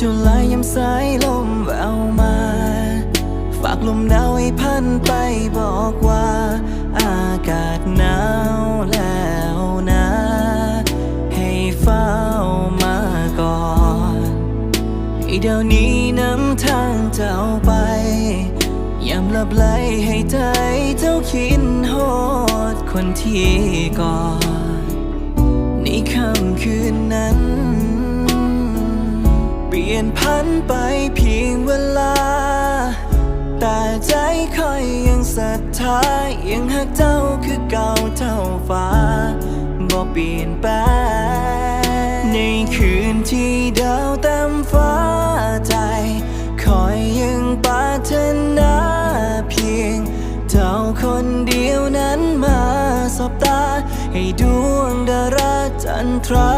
จุลายยามสายลมแววมา ฝากลมหนาวให้พันไปบอกว่า อากาศหนาวแล้วนะ ให้เฝ้ามาก่อนให้เดี๋ยวนี้นำทางเจ้าไปยามลับไหลให้ใจเจ้าคิดโหดคนที่ก่อนในค่ำคืนนั้น ลี่ยนพันไปเพียงเวลา แต่ใจคอยยังศรัทธายังหักเจ้าคือเก่าเท่าฟ้าบ่เปลี่ยนแปลงในคืนที่ดาวเต็มฟ้าใจ คอยยังปรารถนาเพียง เจ้าคนเดียวนั้นมาสบตา ให้ดวงดาราจันทรา